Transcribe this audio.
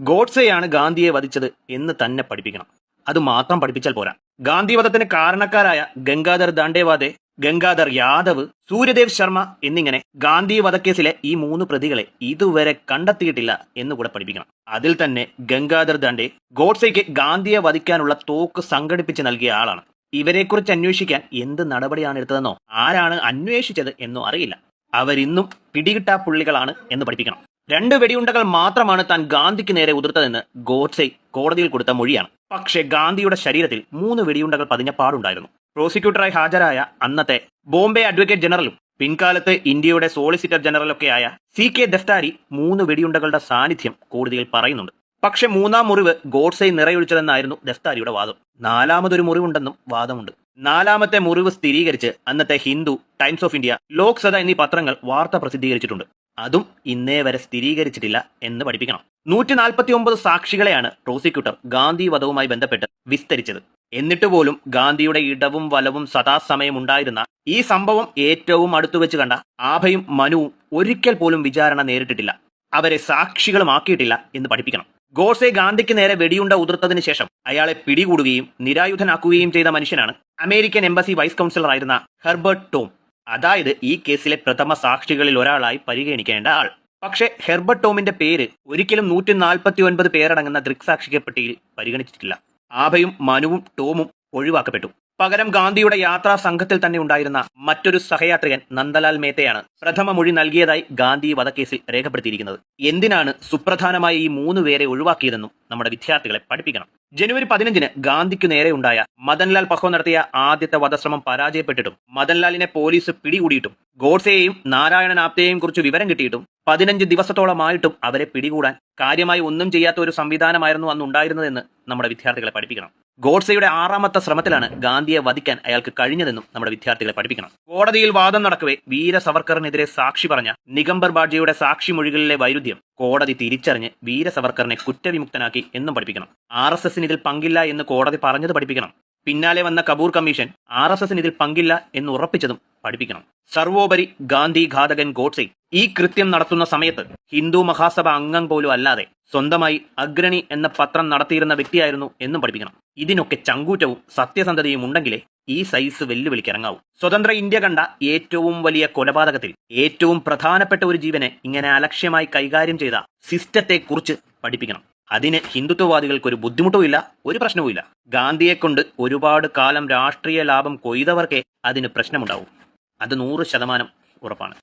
ഗോഡ്സെയാണ് ഗാന്ധിയെ വധിച്ചത് എന്ന് തന്നെ പഠിപ്പിക്കണം. അത് മാത്രം പഠിപ്പിച്ചാൽ പോരാ. ഗാന്ധി വധത്തിന് കാരണക്കാരായ ഗംഗാധർ ദാണ്ടേവാദെ ഗംഗാധർ യാദവ് സൂര്യദേവ് ശർമ്മ എന്നിങ്ങനെ ഗാന്ധി വധക്കേസിലെ ഈ മൂന്ന് പ്രതികളെ ഇതുവരെ കണ്ടെത്തിയിട്ടില്ല എന്ന് കൂടെ പഠിപ്പിക്കണം. അതിൽ തന്നെ ഗംഗാധർ ദാണ്ടെ ഗോഡ്സെയ്ക്ക് ഗാന്ധിയെ വധിക്കാനുള്ള തോക്ക് സംഘടിപ്പിച്ച് നൽകിയ ആളാണ്. ഇവരെക്കുറിച്ച് അന്വേഷിക്കാൻ എന്ത് നടപടിയാണ് എടുത്തതെന്നോ ആരാണ് അന്വേഷിച്ചത് എന്നോ അറിയില്ല. അവരിന്നും പിടികിട്ടാ പുള്ളികളാണ് എന്ന് പഠിപ്പിക്കണം. രണ്ട് വെടിയുണ്ടകൾ മാത്രമാണ് താൻ ഗാന്ധിക്ക് നേരെ ഉതിർത്തതെന്ന് ഗോഡ്സെ കോടതിയിൽ കൊടുത്ത മൊഴിയാണ്. പക്ഷേ ഗാന്ധിയുടെ ശരീരത്തിൽ മൂന്ന് വെടിയുണ്ടകൾ പതിഞ്ഞ പാടുണ്ടായിരുന്നു. പ്രോസിക്യൂട്ടറായി ഹാജരായ അന്നത്തെ ബോംബെ അഡ്വക്കേറ്റ് ജനറലും പിൻകാലത്ത് ഇന്ത്യയുടെ സോളിസിറ്റർ ജനറലൊക്കെയായ സി കെ ദഫ്താരി മൂന്ന് വെടിയുണ്ടകളുടെ സാന്നിധ്യം കോടതിയിൽ പറയുന്നുണ്ട്. പക്ഷെ മൂന്നാം മുറിവ് ഗോഡ്സെ നിറയൊഴിച്ചതെന്നായിരുന്നു ദഫ്താരിയുടെ വാദം. നാലാമതൊരു മുറിവുണ്ടെന്നും വാദമുണ്ട്. നാലാമത്തെ മുറിവ് സ്ഥിരീകരിച്ച് അന്നത്തെ Hindu Times of India Loksabha എന്നീ പത്രങ്ങൾ വാർത്ത പ്രസിദ്ധീകരിച്ചിട്ടുണ്ട്. അതും ഇന്നേ വരെ സ്ഥിരീകരിച്ചിട്ടില്ല എന്ന് പഠിപ്പിക്കണം. നൂറ്റി നാൽപ്പത്തി ഒമ്പത് സാക്ഷികളെയാണ് പ്രോസിക്യൂട്ടർ ഗാന്ധി വധവുമായി ബന്ധപ്പെട്ട് വിസ്തരിച്ചത്. എന്നിട്ട് പോലും ഗാന്ധിയുടെ ഇടവും വലവും സദാസമയം ഉണ്ടായിരുന്ന ഈ സംഭവം ഏറ്റവും അടുത്തു വെച്ച് കണ്ട ആഭയും മനുവും ഒരിക്കൽ പോലും വിചാരണ നേരിട്ടിട്ടില്ല. അവരെ സാക്ഷികളുമാക്കിയിട്ടില്ല എന്ന് പഠിപ്പിക്കണം. ഗോഡ്സെ ഗാന്ധിക്ക് നേരെ വെടിയുണ്ട ഉതിർത്തതിന് ശേഷം അയാളെ പിടികൂടുകയും നിരായുധനാക്കുകയും ചെയ്ത മനുഷ്യനാണ് അമേരിക്കൻ എംബസി വൈസ് കൗൺസിലർ ആയിരുന്ന ഹെർബർട്ട് ടോം. അതായത് ഈ കേസിലെ പ്രഥമ സാക്ഷികളിൽ ഒരാളായി പരിഗണിക്കേണ്ട ആൾ. പക്ഷേ ഹെർബർട്ട് ടോമിന്റെ പേര് ഒരിക്കലും നൂറ്റി നാൽപ്പത്തി ഒൻപത് പേരടങ്ങുന്ന ദൃക്സാക്ഷിക പട്ടികയിൽ പരിഗണിച്ചിട്ടില്ല. ആഭയും മനുവും ടോമും ഒഴിവാക്കപ്പെട്ടു. പകരം ഗാന്ധിയുടെ യാത്രാ സംഘത്തിൽ തന്നെ ഉണ്ടായിരുന്ന മറ്റൊരു സഹയാത്രികൻ നന്ദലാൽ മേത്തയാണ് പ്രഥമ മൊഴി നൽകിയതായി ഗാന്ധി വധക്കേസിൽ രേഖപ്പെടുത്തിയിരിക്കുന്നത്. എന്തിനാണ് സുപ്രധാനമായ ഈ മൂന്ന് പേരെ ഒഴിവാക്കിയതെന്നും നമ്മുടെ വിദ്യാർത്ഥികളെ പഠിപ്പിക്കണം. ജനുവരി പതിനഞ്ചിന് ഗാന്ധിക്കു നേരെയുണ്ടായ മദൻലാൽ പഹോ നടത്തിയ ആദ്യത്തെ വധശ്രമം പരാജയപ്പെട്ടിട്ടും മദൻലാലിനെ പോലീസ് പിടികൂടിയിട്ടും ഗോഡ്സെയെയും നാരായണൻ ആപ്തയെയും കുറിച്ച് വിവരം കിട്ടിയിട്ടും പതിനഞ്ച് ദിവസത്തോളമായിട്ടും അവരെ പിടികൂടാൻ കാര്യമായി ഒന്നും ചെയ്യാത്ത ഒരു സംവിധാനമായിരുന്നു അന്ന് ഉണ്ടായിരുന്നതെന്ന് നമ്മുടെ വിദ്യാർത്ഥികളെ പഠിപ്പിക്കണം. ഗോഡ്സെയുടെ ആറാമത്തെ ശ്രമത്തിലാണ് ഗാന്ധിയെ വധിക്കാൻ അയാൾക്ക് കഴിഞ്ഞതെന്നും നമ്മുടെ വിദ്യാർത്ഥികളെ പഠിപ്പിക്കണം. കോടതിയിൽ വാദം നടക്കവേ വീര സവർക്കറിനെതിരെ സാക്ഷി പറഞ്ഞ നിഗംബർ ബാഡ്ജിയുടെ സാക്ഷി മൊഴികളിലെ വൈരുദ്ധ്യം കോടതി തിരിച്ചറിഞ്ഞ് വീര സവർക്കറിനെ കുറ്റവിമുക്തനാക്കി എന്നും പഠിപ്പിക്കണം. ആർ എസ് എസിന് ഇതിൽ പങ്കില്ല എന്ന് കോടതി പറഞ്ഞത് പഠിപ്പിക്കണം. പിന്നാലെ വന്ന കപൂർ കമ്മീഷൻ ആർ എസ് എസിന് ഇതിൽ പങ്കില്ല എന്ന് ഉറപ്പിച്ചതും പഠിപ്പിക്കണം. സർവോപരി ഗാന്ധി ഘാതകൻ ഗോഡ്സെ ഈ കൃത്യം നടത്തുന്ന സമയത്ത് ഹിന്ദു മഹാസഭ അംഗം പോലും അല്ലാതെ സ്വന്തമായി അഗ്രണി എന്ന പത്രം നടത്തിയിരുന്ന വ്യക്തിയായിരുന്നു എന്നും പഠിപ്പിക്കണം. ഇതിനൊക്കെ ചങ്കൂറ്റവും സത്യസന്ധതയും ഉണ്ടെങ്കിലേ ഈ സൈസ് വെല്ലുവിളിക്കിറങ്ങാവൂ. സ്വതന്ത്ര ഇന്ത്യ കണ്ട ഏറ്റവും വലിയ കൊലപാതകത്തിൽ ഏറ്റവും പ്രധാനപ്പെട്ട ഒരു ജീവനെ ഇങ്ങനെ അലക്ഷ്യമായി കൈകാര്യം ചെയ്ത സിസ്റ്റത്തെക്കുറിച്ച് പഠിപ്പിക്കണം. അതിന് ഹിന്ദുത്വവാദികൾക്ക് ഒരു ബുദ്ധിമുട്ടുമില്ല ഒരു പ്രശ്നവുമില്ല. ഗാന്ധിയെ കൊണ്ട് ഒരുപാട് കാലം രാഷ്ട്രീയ ലാഭം കൊയ്തവർക്കേ അതിന് പ്രശ്നമുണ്ടാവും. അത് നൂറ് ശതമാനം ഉറപ്പാണ്.